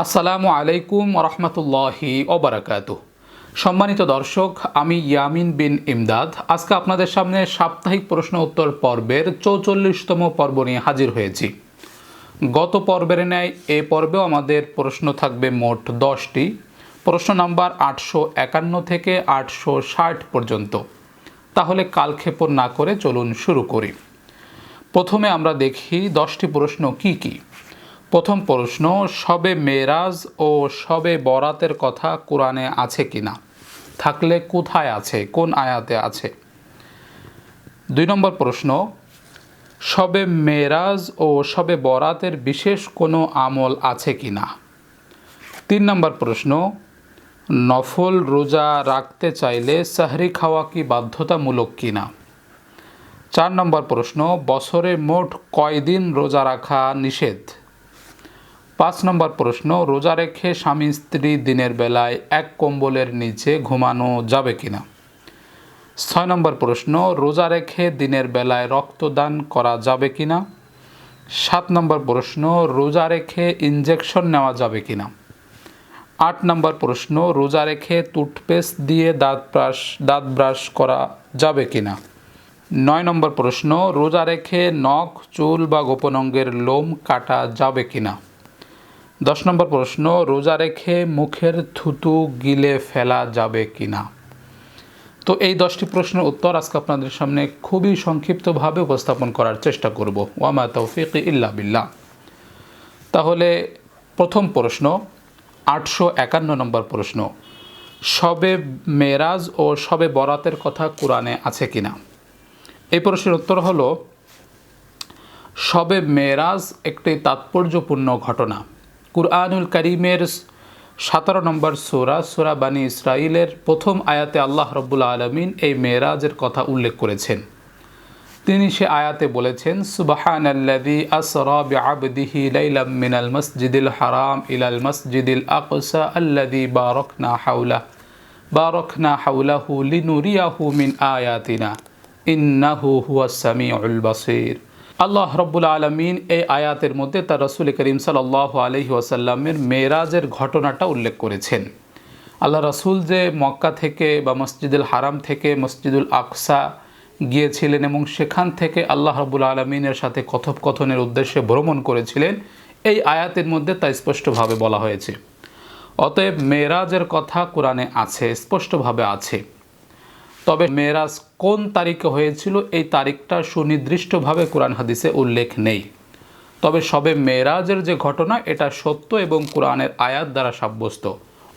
আসসালামু আলাইকুম রহমতুল্লাহি ওবরাকাত সম্মানিত দর্শক, আমি ইয়ামিন বিন ইমদাদ। আজকে আপনাদের সামনে সাপ্তাহিক প্রশ্ন উত্তর পর্বের চৌচল্লিশতম পর্ব নিয়ে হাজির হয়েছি। গত পর্বের ন্যায় এ পর্বেও আমাদের প্রশ্ন থাকবে মোট দশটি। প্রশ্ন নাম্বার আটশো একান্ন থেকে আটশো ষাট পর্যন্ত। তাহলে কালক্ষেপণ না করে চলুন শুরু করি। প্রথমে আমরা দেখি দশটি প্রশ্ন কি কি। প্রথম প্রশ্ন, সবে মেরাজ ও সবে বরাতের কথা কোরআনে আছে কি না? থাকলে কোথায় আছে? কোন আয়াতে আছে? দুই নম্বর প্রশ্ন, সবে মেরাজ ও সবে বরাতের বিশেষ কোনো আমল আছে কি না? তিন নম্বর প্রশ্ন, নফল রোজা রাখতে চাইলে সাহরি খাওয়া কি বাধ্যতামূলক কি না? চার নম্বর প্রশ্ন, বছরে মোট কয়দিন রোজা রাখা নিষেধ? পাঁচ নম্বর প্রশ্ন, রোজা রেখে স্বামী স্ত্রী দিনের বেলায় এক কম্বলের নিচে ঘুমানো যাবে কিনা? ছয় নম্বর প্রশ্ন, রোজা রেখে দিনের বেলায় রক্তদান করা যাবে কিনা? সাত নম্বর প্রশ্ন, রোজা রেখে ইঞ্জেকশন নেওয়া যাবে কিনা? আট নম্বর প্রশ্ন, রোজা রেখে টুথপেস্ট দিয়ে দাঁত ব্রাশ দাঁত ব্রাশ করা যাবে কিনা? নয় নম্বর প্রশ্ন, রোজা রেখে নখ, চুল বা গোপন অঙ্গের লোম কাটা যাবে কিনা? দশ নম্বর প্রশ্ন, রোজা রেখে মুখের থুতু গিলে ফেলা যাবে কিনা? তো এই দশটি প্রশ্নের উত্তর আজকে আপনাদের সামনে খুবই সংক্ষিপ্তভাবে উপস্থাপন করার চেষ্টা করব। ওয়ামা তৌফিক ইল্লা বিল্লাহ। তাহলে প্রথম প্রশ্ন, আটশো একান্ন নম্বর প্রশ্ন, সবে মেরাজ ও সবে বরাতের কথা কোরআনে আছে কিনা? এই প্রশ্নের উত্তর হলো, সবে মেরাজ একটি তাৎপর্যপূর্ণ ঘটনা। কুরআনুল করিমের সতেরো নম্বর সোরা সোরা বানী ইসরাইলের প্রথম আয়াতে আল্লাহ রব্বুল আলমিন এই মেয়েরাজের কথা উল্লেখ করেছেন। তিনি সে আয়াতে বলেছেন সুবাহান আল্লাদি আসরা বিআবদিহি লাইলাম মিনাল মসজিদিল হারাম ইলাল মসজিদিল আকসা আল্লাদি বারকনা হাউলা বারকনা হাউলাহু লিনুরিয়াহু মিন আয়াতিনা, ইন্নাহু হুয়াস সামিউল বাসির। আল্লাহ রব্বুল আলমিন এই আয়াতের মধ্যে তার রসুল করিম সাল্লাহ আলহি ওয়াসাল্লামের মেয়েরাজের ঘটনাটা উল্লেখ করেছেন। আল্লাহ রসুল যে মক্কা থেকে বা মসজিদুল হারাম থেকে মসজিদুল আকসা গিয়েছিলেন এবং সেখান থেকে আল্লাহ রব্বুল আলমিনের সাথে কথোপকথনের উদ্দেশ্যে ভ্রমণ করেছিলেন, এই আয়াতের মধ্যে তা স্পষ্টভাবে বলা হয়েছে। অতএব মেয়েরাজের কথা কোরআনে আছে, স্পষ্টভাবে আছে। তবে মেয়েরাজ কোন তারিখে হয়েছিল, এই তারিখটা সুনির্দিষ্টভাবে কোরআন হাদিসে উল্লেখ নেই। তবে সবে মেয়েরাজের যে ঘটনা, এটা সত্য এবং কোরআনের আয়াত দ্বারা সাব্যস্ত।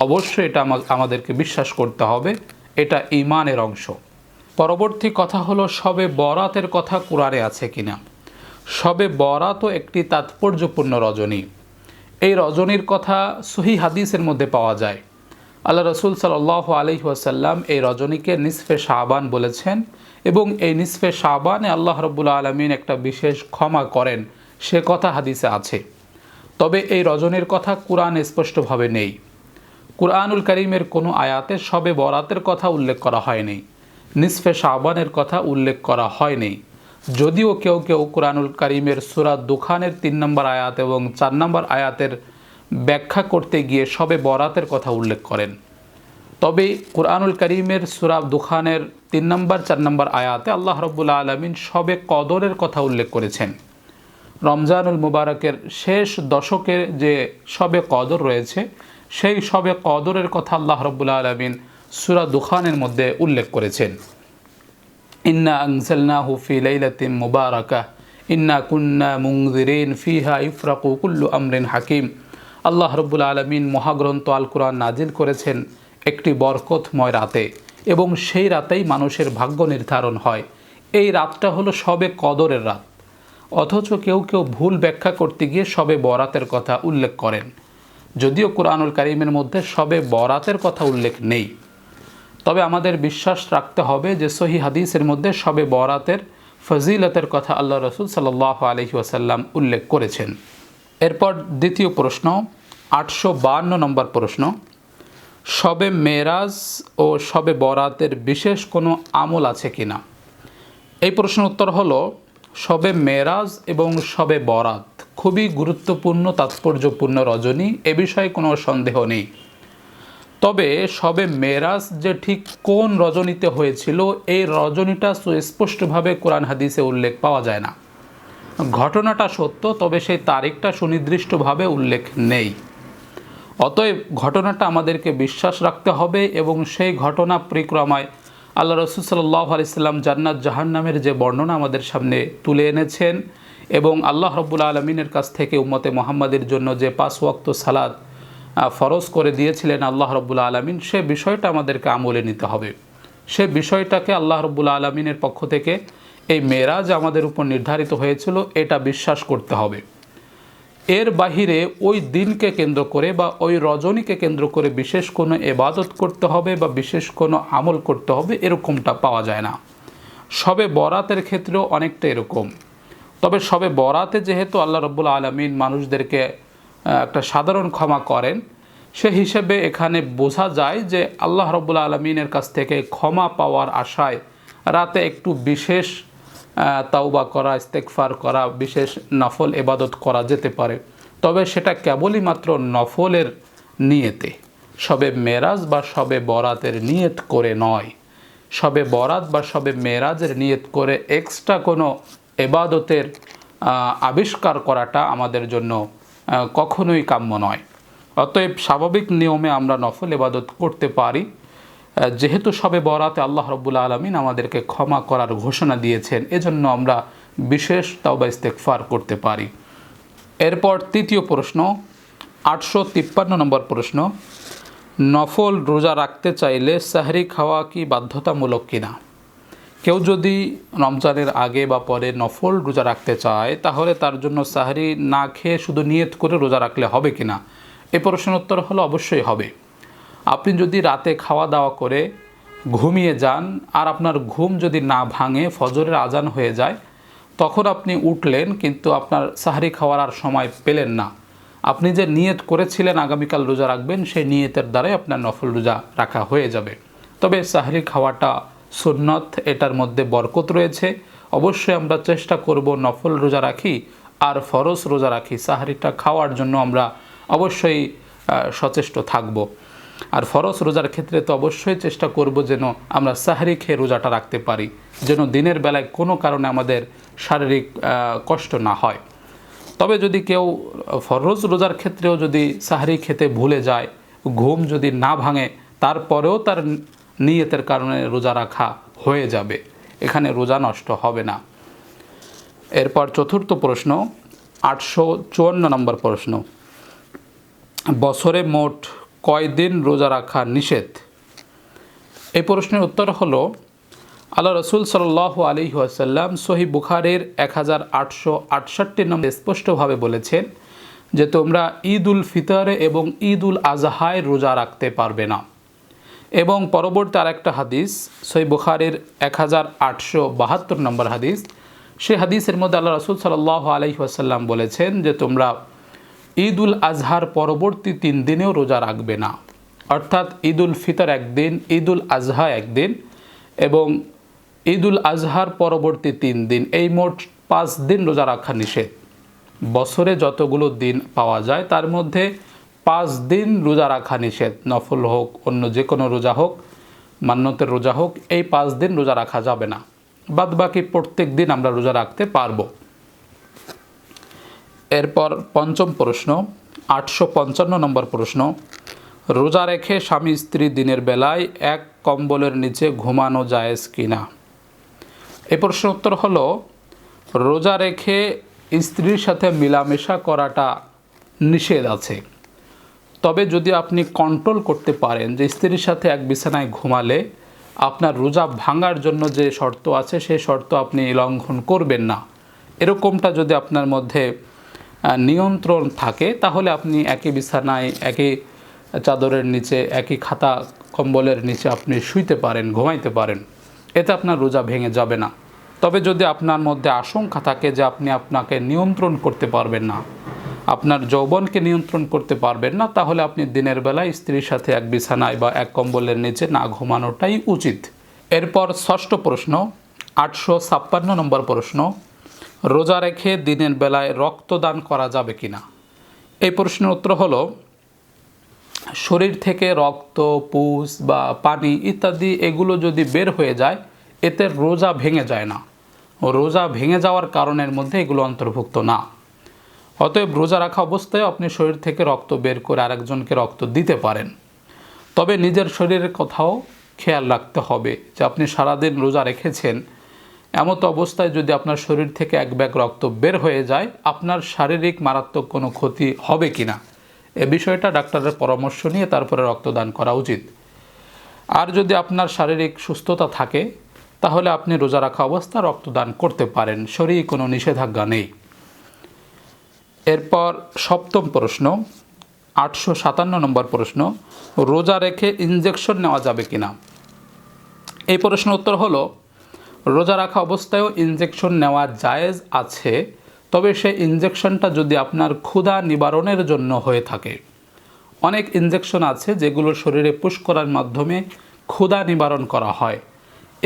অবশ্যই এটা আমাদেরকে বিশ্বাস করতে হবে, এটা ইমানের অংশ। পরবর্তী কথা হলো, সবে বরাতের কথা কোরআনে আছে কিনা? সবে বরাতও একটি তাৎপর্যপূর্ণ রজনী। এই রজনীর কথা সহি হাদিসের মধ্যে পাওয়া যায়। আল্লাহ রসুল সাল্লাহ আলহিহাসাল্লাম এই রজনীকে নিসফে শাহবান বলেছেন এবং এই নিসফে শাহবানে আল্লাহ রব্বুল্লা আলমিন একটা বিশেষ ক্ষমা করেন। সে কথা হাদিসে আছে। তবে এই রজনীর কথা কোরআন স্পষ্টভাবে নেই। কুরআনুল করিমের কোনো আয়াতে সবে বরাতের কথা উল্লেখ করা হয়নি। নিসফে শাহবানের কথা উল্লেখ করা হয়নি। যদিও কেউ কেউ কোরআনুল করিমের সুরাত দুখানের তিন নম্বর আয়াত এবং চার নম্বর আয়াতের ব্যাখ্যা করতে গিয়ে সবে বরাতের কথা উল্লেখ করেন। তবে কোরআনুল করিমের সুরাব দুখানের তিন নম্বর, চার নম্বর আয়াতে আল্লাহ রব্বুল্লা আলমিন সবে কদরের কথা উল্লেখ করেছেন। রমজানুল মুবারকের শেষ দশকের যে সবে কদর রয়েছে, সেই সবে কদরের কথা আল্লাহ রব্বুল্লা আলমিন সুরা দুখানের মধ্যে উল্লেখ করেছেন। ইন্না আংসলনা হুফি লাইলাতিম মুবারকা ইন্না কুন্না মুংজিরিন ফিহা ইফরাকু কুল্লু আমরিন হাকিম। আল্লাহ রব্বুল আলমিন মহাগ্রন্থ আল কোরআন নাজিল করেছেন একটি বরকতময় রাতে এবং সেই রাতেই মানুষের ভাগ্য নির্ধারণ হয়। এই রাতটা হলো সবে কদরের রাত। অথচ কেউ কেউ ভুল ব্যাখ্যা করতে গিয়ে সবে বরাতের কথা উল্লেখ করেন। যদিও কোরআনুল কারিমের মধ্যে সবে বরাতের কথা উল্লেখ নেই। তবে আমাদের বিশ্বাস রাখতে হবে যে সহি হাদিসের মধ্যে সবে বরাতের ফজিলতের কথা আল্লাহ রসুল সাল্লাহ আলহি ওয়াসাল্লাম উল্লেখ করেছেন। এরপর দ্বিতীয় প্রশ্ন, আটশো বান্ন নম্বর প্রশ্ন, সবে মেরাজ ও সবে বরাতের বিশেষ কোনো আমল আছে কি না? এই প্রশ্নের উত্তর হলো, সবে মেরাজ এবং সবে বরাত। খুবই গুরুত্বপূর্ণ, তাৎপর্যপূর্ণ রজনী, এ বিষয়ে কোনো সন্দেহ নেই। তবে সবে মেরাজ যে ঠিক কোন রজনীতে হয়েছিল, এই রজনীটা সুস্পষ্টভাবে কোরআন হাদিসে উল্লেখ পাওয়া যায় না। ঘটনাটা সত্য, তবে সেই তারিখটা সুনির্দিষ্টভাবে উল্লেখ নেই। অতএব ঘটনাটা আমাদেরকে বিশ্বাস রাখতে হবে এবং সেই ঘটনা পরিক্রমায় আল্লাহ রসুল সাল্লাহ আলিয়াল্লাম জান্নাত জাহান্নামের যে বর্ণনা আমাদের সামনে তুলে এনেছেন এবং আল্লাহ রব্বুল আলমিনের কাছ থেকে উম্মতে মোহাম্মদের জন্য যে পাঁচ ওয়াক্ত সালাদ ফরজ করে দিয়েছিলেন আল্লাহ রব্বুল আলমিন, সে বিষয়টা আমাদেরকে আমলে নিতে হবে। সে বিষয়টাকে আল্লাহ রব্বুল আলমিনের পক্ষ থেকে এই মেরাজ আমাদের উপর নির্ধারিত হয়েছিল, এটা বিশ্বাস করতে হবে। এর বাহিরে ওই দিনকে কেন্দ্র করে বা ওই রজনীকে কেন্দ্র করে বিশেষ কোনো এবাদত করতে হবে বা বিশেষ কোনো আমল করতে হবে এরকমটা পাওয়া যায় না। সবে বরাতের ক্ষেত্রেও অনেকটা এরকম। তবে সবে বরাতে যেহেতু আল্লাহ রব্বুল আলমিন মানুষদেরকে একটা সাধারণ ক্ষমা করেন, সে হিসেবে এখানে বোঝা যায় যে আল্লাহ রব্বুল আলমিনের কাছ থেকে ক্ষমা পাওয়ার আশায় রাতে একটু বিশেষ তাওবা করা ইস্তেকফার করা, বিশেষ নফল এবাদত করা যেতে পারে। তবে সেটা কেবলই মাত্র নফলের নিয়েতে। সবে মেরাজ বা সবে বরাতের নিয়ত করে নয়। সবে বরাত বা সবে মেরাজের নিয়ত করে এক্সট্রা কোনো এবাদতের আবিষ্কার করাটা আমাদের জন্য কখনোই কাম্য নয়। অতএব স্বাভাবিক নিয়মে আমরা নফল এবাদত করতে পারি। যেহেতু সবে বরাতে আল্লাহ রব্বুল আলমিন আমাদেরকে ক্ষমা করার ঘোষণা দিয়েছেন, এজন্য আমরা বিশেষ তাওবা ইস্তেকফার করতে পারি। এরপর তৃতীয় প্রশ্ন, আটশো তিপ্পান্ন নম্বর প্রশ্ন, নফল রোজা রাখতে চাইলে সাহরি খাওয়া কি বাধ্যতামূলক কিনা? কেউ যদি রমজানের আগে বা পরে নফল রোজা রাখতে চায়, তাহলে তার জন্য সাহরি না খেয়ে শুধু নিয়ত করে রোজা রাখলে হবে কিনা? এ প্রশ্নের উত্তর হলো, অবশ্যই হবে। আপনি যদি রাতে খাওয়া দাওয়া করে ঘুমিয়ে যান আর আপনার ঘুম যদি না ভাঙে, ফজরের আজান হয়ে যায়, তখন আপনি উঠলেন কিন্তু আপনার সাহারি খাওয়ার আর সময় পেলেন না। আপনি যে নিয়ত করেছিলেন আগামীকাল রোজা রাখবেন, সেই নিয়তের দ্বারাই আপনার নফল রোজা রাখা হয়ে যাবে। তবে সাহারি খাওয়াটা সুন্নত, এটার মধ্যে বরকত রয়েছে। অবশ্যই আমরা চেষ্টা করব নফল রোজা রাখি আর ফরজ রোজা রাখি। সাহারিটা খাওয়ার জন্য আমরা অবশ্যই সচেষ্ট থাকব। আর ফরজ রোজার ক্ষেত্রে তো অবশ্যই চেষ্টা করব যেন আমরা সাহারি খেয়ে রোজাটা রাখতে পারি, যেন দিনের বেলায় কোনো কারণে আমাদের শারীরিক কষ্ট না হয়। তবে যদি কেউ ফরজ রোজার ক্ষেত্রেও যদি সাহারি খেতে ভুলে যায়, ঘুম যদি না ভাঙে, তারপরেও তার নিয়তের কারণে রোজা রাখা হয়ে যাবে। এখানে রোজা নষ্ট হবে না। এরপর চতুর্থ প্রশ্ন, আটশো চুয়ান্ন নম্বর প্রশ্ন। বছরে মোট কয়দিন রোজা রাখা নিষেধ? এই প্রশ্নের উত্তর হলো, আল্লাহ রসুল সাল্লাহ আলী আসাল্লাম সহি বুখারের এক হাজার আটশো আটষট্টি নম্বর স্পষ্টভাবে বলেছেন যে তোমরা ঈদ উল ফিতরে এবং ঈদ উল আজহায় রোজা রাখতে পারবে না। এবং পরবর্তী আরেকটা হাদিস সই বুখারের এক হাজার আটশো বাহাত্তর নম্বর হাদিস সে হাদিসের মধ্যে আল্লাহ রসুল সাল্লাহ আলহি আসাল্লাম বলেছেন যে তোমরা ঈদ উল আজহার পরবর্তী তিন দিনেও রোজা রাখবে না। অর্থাৎ ঈদ উল ফিতর একদিন ঈদ উল আজহা একদিন এবং ঈদ উল আজহার পরবর্তী তিন দিন। এই মোট পাঁচ দিন রোজা রাখা নিষেধ। বছরে যতগুলো দিন পাওয়া যায়, তার মধ্যে পাঁচ দিন রোজা রাখা নিষেধ। নফল হোক, অন্য যে কোনো রোজা হোক, মান্যতের রোজা হোক, এই পাঁচ দিন রোজা রাখা যাবে না। বাদ বাকি প্রত্যেক দিন আমরা রোজা রাখতে পারব। এরপর পঞ্চম প্রশ্ন, আটশো পঞ্চান্ন নম্বর প্রশ্ন, রোজা রেখে স্বামী স্ত্রী দিনের বেলায় এক কম্বলের নিচে ঘুমানো জায়েজ কিনা? এই প্রশ্নের উত্তর হলো, রোজা রেখে স্ত্রীর সাথে মেলামেশা করাটা নিষেধ আছে। তবে যদি আপনি কন্ট্রোল করতে পারেন যে স্ত্রীর সাথে এক বিছানায় ঘুমালে আপনার রোজা ভাঙার জন্য যে শর্ত আছে সেই শর্ত আপনি লঙ্ঘন করবেন না। এরকমটা যদি আপনার মধ্যে নিয়ন্ত্রণ থাকে, তাহলে আপনি একই বিছানায়, একই চাদরের নিচে, একই খাতা কম্বলের নিচে আপনি শুইতে পারেন, ঘুমাইতে পারেন। এতে আপনার রোজা ভেঙে যাবে না। তবে যদি আপনার মধ্যে আশঙ্কা থাকে যে আপনি আপনাকে নিয়ন্ত্রণ করতে পারবেন না, আপনার যৌবনকে নিয়ন্ত্রণ করতে পারবেন না, তাহলে আপনি দিনের বেলায় স্ত্রীর সাথে এক বিছানায় বা এক কম্বলের নিচে না ঘুমানোটাই উচিত। এরপর ষষ্ঠ প্রশ্ন, আটশো ছাপ্পান্ন নম্বর প্রশ্ন রোজা রেখে দিনের বেলায় রক্তদান করা যাবে কি না এই প্রশ্নের উত্তর হলো, শরীর থেকে রক্ত, পুষ বা পানি ইত্যাদি এগুলো যদি বের হয়ে যায়, এতে রোজা ভেঙে যায় না। রোজা ভেঙে যাওয়ার কারণের মধ্যে এগুলো অন্তর্ভুক্ত না। অতএব রোজা রাখা অবস্থায় আপনি শরীর থেকে রক্ত বের করে আরেকজনকে রক্ত দিতে পারেন। তবে নিজের শরীরের কথাও খেয়াল রাখতে হবে যে আপনি সারাদিন রোজা রেখেছেন এমতো অবস্থায় যদি আপনার শরীর থেকে এক ব্যাগ রক্ত বের হয়ে যায়, আপনার শারীরিক মারাত্মক কোনো ক্ষতি হবে কি না এ বিষয়টা ডাক্তারের পরামর্শ নিয়ে তারপরে রক্তদান করা উচিত। আর যদি আপনার শারীরিক সুস্থতা থাকে, তাহলে আপনি রোজা রাখা অবস্থা রক্তদান করতে পারেন। শরীরে কোনো নিষেধাজ্ঞা নেই। এরপর সপ্তম প্রশ্ন, আটশো সাতান্ন নম্বর প্রশ্ন, রোজা রেখে ইনজেকশন নেওয়া যাবে কি না এই প্রশ্নের উত্তর হলো রোজা রাখা অবস্থায়ও ইনজেকশন নেওয়া জায়েজ আছে, তবে সে ইনজেকশনটা যদি আপনার ক্ষুধা নিবারণের জন্য হয়ে থাকে। অনেক ইনজেকশন আছে যেগুলো শরীরে পুশ করার মাধ্যমে ক্ষুধা নিবারণ করা হয়।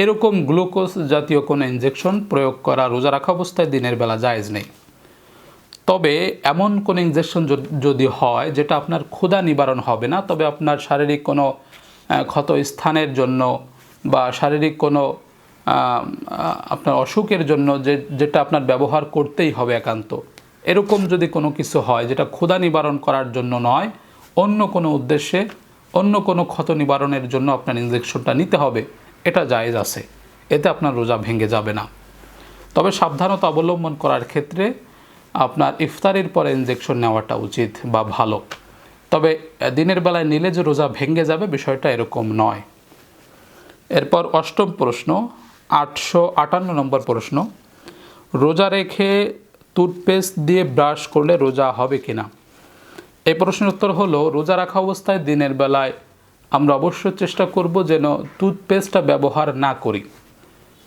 এরকম গ্লুকোজ জাতীয় কোনো ইনজেকশন প্রয়োগ করা রোজা রাখা অবস্থায় দিনের বেলা জায়েজ নেই। তবে এমন কোনো ইনজেকশন যদি হয় যেটা আপনার ক্ষুধা নিবারণ হবে না, তবে আপনার শারীরিক কোনো ক্ষত স্থানের জন্য বা শারীরিক কোনো আপনার অসুখের জন্য যে, যেটা আপনার ব্যবহার করতেই হবে একান্ত। এরকম যদি কোনো কিছু হয়, যেটা ক্ষুধা নিবারণ করার জন্য নয়, অন্য কোনো উদ্দেশ্যে, অন্য কোনো ক্ষত নিবারণের জন্য আপনার ইনজেকশনটা নিতে হবে, এটা জায়েজ আছে। এতে আপনার রোজা ভেঙে যাবে না। তবে সাবধানতা অবলম্বন করার ক্ষেত্রে আপনার ইফতারের পরে ইনজেকশন নেওয়াটা উচিত বা ভালো। তবে দিনের বেলায় নিলে যে রোজা ভেঙে যাবে বিষয়টা এরকম নয়। এরপর অষ্টম প্রশ্ন আটশো আটান্ন নম্বর প্রশ্ন, রোজা রেখে টুথপেস্ট দিয়ে ব্রাশ করলে রোজা হবে কি না এই প্রশ্নের উত্তর হলো, রোজা রাখা অবস্থায় দিনের বেলায় আমরা অবশ্যই চেষ্টা করব যেন টুথপেস্টটা ব্যবহার না করি।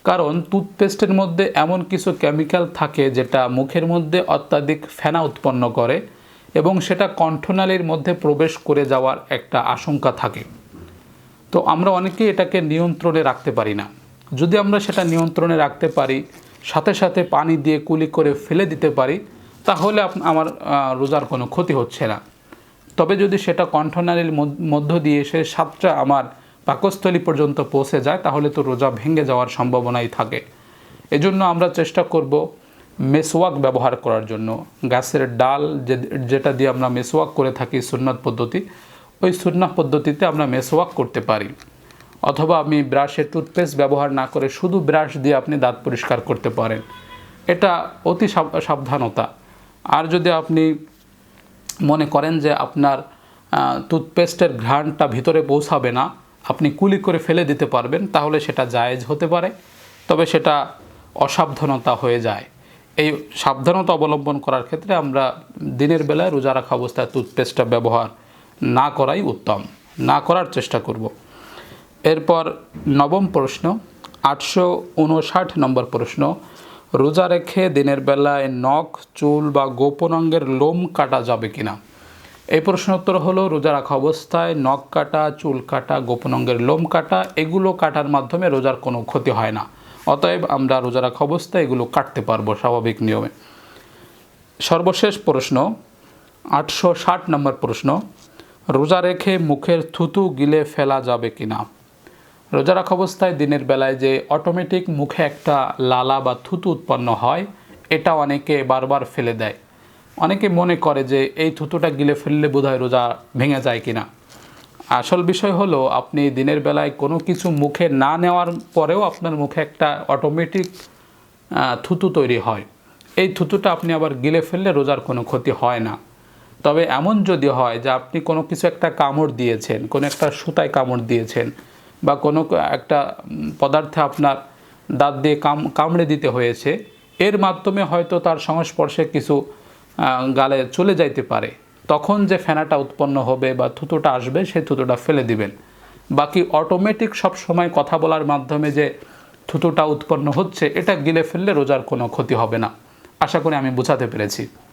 কারণ টুথপেস্টের মধ্যে এমন কিছু কেমিক্যাল থাকে যেটা মুখের মধ্যে অত্যাধিক ফেনা উৎপন্ন করে এবং সেটা কণ্ঠনালীর মধ্যে প্রবেশ করে যাওয়ার একটা আশঙ্কা থাকে। তো আমরা অনেকেই এটাকে নিয়ন্ত্রণে রাখতে পারি না। যদি আমরা সেটা নিয়ন্ত্রণে রাখতে পারি, সাথে সাথে পানি দিয়ে কুলি করে ফেলে দিতে পারি, তাহলে আমার রোজার কোনো ক্ষতি হচ্ছে না। তবে যদি সেটা কণ্ঠনালীর মধ্য- দিয়ে সে সাতটা আমার পাকস্থলী পর্যন্ত পৌঁছে যায়, তাহলে তো রোজা ভেঙে যাওয়ার সম্ভাবনাই থাকে। এজন্য আমরা চেষ্টা করব মেসওয়াক ব্যবহার করার জন্য। গাছের ডাল যেটা দিয়ে আমরা মেসওয়াক করে থাকি সুন্নত পদ্ধতি, ওই সুন্নাহ পদ্ধতিতে আমরা মেসওয়াক করতে পারি। অথবা আপনি ব্রাশের টুথপেস্ট ব্যবহার না করে শুধু ব্রাশ দিয়ে আপনি দাঁত পরিষ্কার করতে পারেন। এটা অতি সাব- সাবধানতা। আর যদি আপনি মনে করেন যে আপনার টুথপেস্টের ঘ্রাণটা ভিতরে পৌঁছাবে না, আপনি কুলি করে ফেলে দিতে পারবেন, তাহলে সেটা জায়েজ হতে পারে। তবে সেটা অসাবধানতা হয়ে যায়। এই সাবধানতা অবলম্বন করার ক্ষেত্রে আমরা দিনের বেলায় রোজা রাখা অবস্থায় টুথপেস্টটা ব্যবহার না করাই উত্তম। না করার চেষ্টা করব। এরপর নবম প্রশ্ন, আটশো উনষাট নম্বর প্রশ্ন, রোজা রেখে দিনের বেলায় নখ, চুল বা গোপন অঙ্গের লোম কাটা যাবে কিনা? এই প্রশ্ন উত্তর হলো, রোজা রাখা অবস্থায় নখ কাটা, চুল কাটা, গোপন অঙ্গের লোম কাটা, এগুলো কাটার মাধ্যমে রোজার কোনো ক্ষতি হয় না। অতএব আমরা রোজা রাখা অবস্থায় এগুলো কাটতে পারব স্বাভাবিক নিয়মে। সর্বশেষ প্রশ্ন, আটশো ষাট নম্বর প্রশ্ন, রোজা রেখে মুখের থুতু গিলে ফেলা যাবে কি না রোজা রাখা অবস্থায় দিনের বেলায় যে অটোমেটিক মুখে একটা লালা বা থুতু উৎপন্ন হয়, এটা অনেকে বারবার ফেলে দেয়। অনেকে মনে করে যে এই থুতুটা গিলে ফেললে বোধহয় রোজা ভেঙে যায় কিনা। আসল বিষয় হলো, আপনি দিনের বেলায় কোনো কিছু মুখে না নেওয়ার পরেও আপনার মুখে একটা অটোমেটিক থুতু তৈরি হয়। এই থুতুটা আপনি আবার গিলে ফেললে রোজার কোনো ক্ষতি হয় না। তবে এমন যদি হয় যে আপনি কোনো কিছু একটা কামড় দিয়েছেন, কোনো একটা সুতায় কামড় দিয়েছেন বা কোনো একটা পদার্থে আপনার দাঁত দিয়ে কাম, কামড়ে দিতে হয়েছে, এর মাধ্যমে হয়তো তার সংস্পর্শে কিছু গালে চলে যাইতে পারে। তখন যে ফেনাটা উৎপন্ন হবে বা থুতুটা আসবে, সেই থুতুটা ফেলে দিবেন। বাকি অটোমেটিক সব সময় কথা বলার মাধ্যমে যে থুতুটা উৎপন্ন হচ্ছে, এটা গিলে ফেললে রোজার কোনো ক্ষতি হবে না। আশা করি আমি বোঝাতে পেরেছি।